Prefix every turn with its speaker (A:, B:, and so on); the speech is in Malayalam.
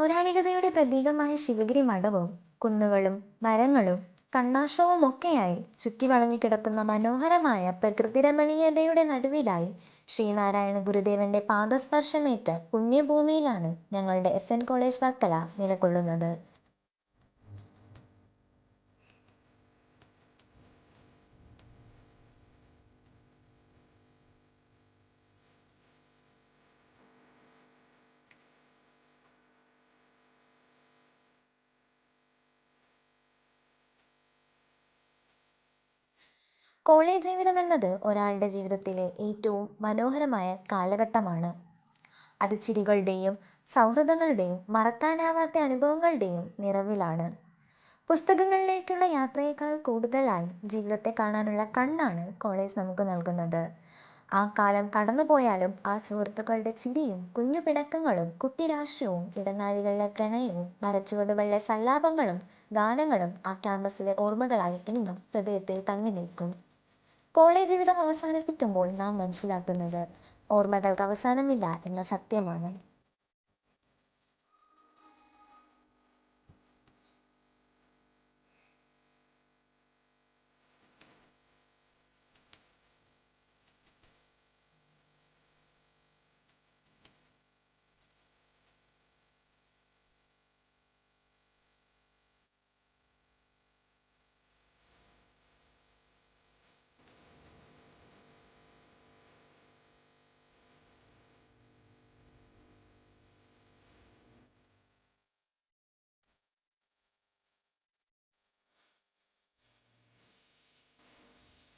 A: പൗരാണികതയുടെ പ്രതീകമായ ശിവഗിരി മഠവും കുന്നുകളും മരങ്ങളും കണ്ണാശവും കണ്ണാശവുമൊക്കെയായി ചുറ്റിവളഞ്ഞു കിടക്കുന്ന മനോഹരമായ പ്രകൃതിരമണീയതയുടെ നടുവിലായി ശ്രീനാരായണ ഗുരുദേവന്റെ പാദസ്പർശമേറ്റ പുണ്യഭൂമിയിലാണ് ഞങ്ങളുടെ എസ് എൻ കോളേജ് വർക്കല നിലകൊള്ളുന്നത്. കോളേജ് ജീവിതം എന്നത് ഒരാളുടെ ജീവിതത്തിലെ ഏറ്റവും മനോഹരമായ കാലഘട്ടമാണ്. അത് ചിരികളുടെയും സൗഹൃദങ്ങളുടെയും മറക്കാനാവാത്ത അനുഭവങ്ങളുടെയും നിറവിലാണ്. പുസ്തകങ്ങളിലേക്കുള്ള യാത്രയേക്കാൾ കൂടുതലായി ജീവിതത്തെ കാണാനുള്ള കണ്ണാണ് കോളേജ് നമുക്ക് നൽകുന്നത്. ആ കാലം കടന്നുപോയാലും ആ സുഹൃത്തുക്കളുടെ ചിരിയും കുഞ്ഞു പിണക്കങ്ങളും കുട്ടിരാഷ്ട്രീയവും ഇടനാഴികളിലെ പ്രണയവും മരച്ചുവടുകളിലെ സല്ലാപങ്ങളും ഗാനങ്ങളും ആ ക്യാമ്പസിലെ ഓർമ്മകളായി എന്നും ഹൃദയത്തിൽ തങ്ങി നിൽക്കും. കോളേജ് ജീവിതം അവസാനിപ്പിക്കുമ്പോൾ നാം മനസ്സിലാക്കുന്നത് ഓർമ്മകൾക്ക് അവസാനമില്ല എന്ന സത്യമാണ്.